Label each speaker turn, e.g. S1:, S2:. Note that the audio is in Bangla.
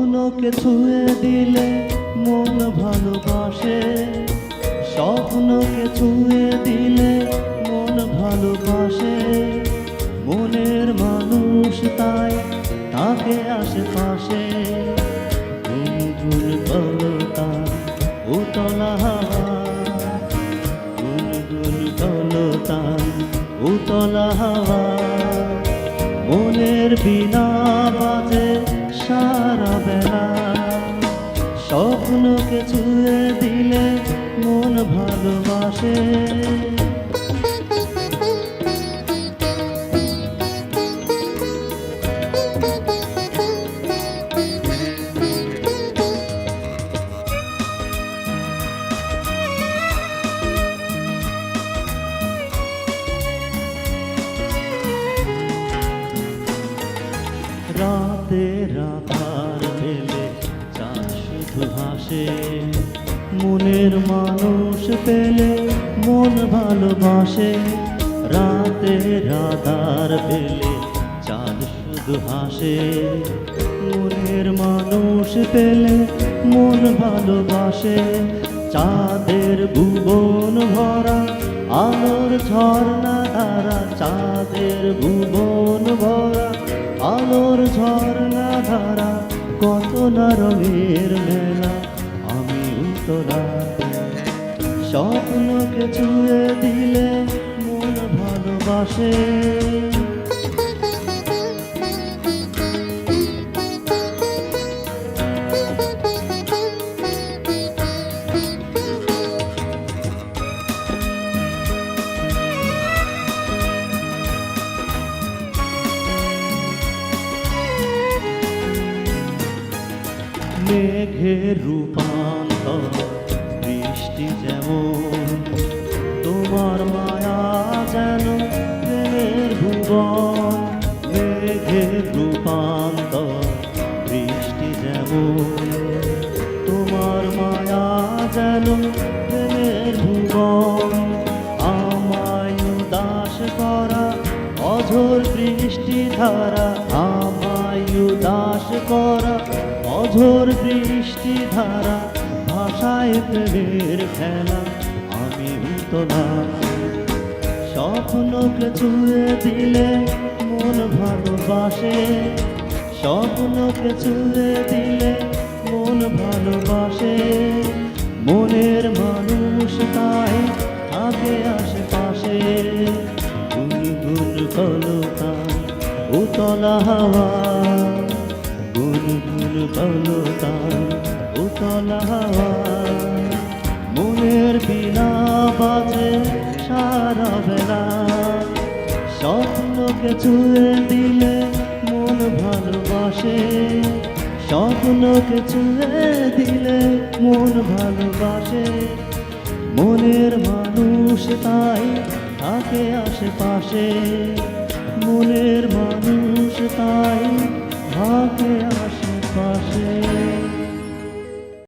S1: স্বপ্নকে ছুঁয়ে দিলে মন ভালোবাসে। স্বপ্নকে ছুঁয়ে দিলে মন ভালোবাসে। মনের মানুষ তাই তাকে আশেপাশে কলতান উতলা হাওয়া। উতলা মনের বিনা স্বপ্নকে ছুঁয়ে দিলে মন ভালোবাসে। শুধু মনের মানুষ পেলে মন ভালোবাসে। রাতে রাধার পেলে চাঁদ শুধু হাসে। মনের মানুষ পেলে মন ভালোবাসে। চাঁদের ভুবন ভরা, আলোর ঝর্ণা ধারা চাঁদের ভুবন ভরা, আলোর ঝর্ণা ধারা কত না রঙের মেলা আমি উতরা স্বপ্নকে ছুঁয়ে দিলে মন ভালোবাসে। মেঘের রূপান্তর বৃষ্টি যেমন তোমার মায়া যেন প্রেমের ভুবন, মেঘের রূপান্তর বৃষ্টি যেমন তোমার মায়া যেন প্রেমের ভুবন, আমায় উদাস করা, অঝোর বৃষ্টি ধারা আমায় উদাস করা, অঝোর বৃষ্টি ধারা, ভাষায় প্রেমের খেলা, আমি উতলা। স্বপ্নকে ছুঁয়ে দিলে মন ভালোবাসে স্বপ্নকে ছুঁয়ে দিলে মন ভালোবাসে। মনের মানুষ তাই থাকে আশেপাশে, গুনগুন কলতান উতলা হাওয়া গুনগুন কলতান উতলা হাওয়া। মনের বিনা বাজে সারা বেলা, স্বপ্নকে ছুঁয়ে দিলে মন ভালোবাসে। স্বপ্নকে ছুঁয়ে দিলে মন ভালোবাসে। মনের মানুষ তাই থাকে আশেপাশে। মনের তাই আশেপাশে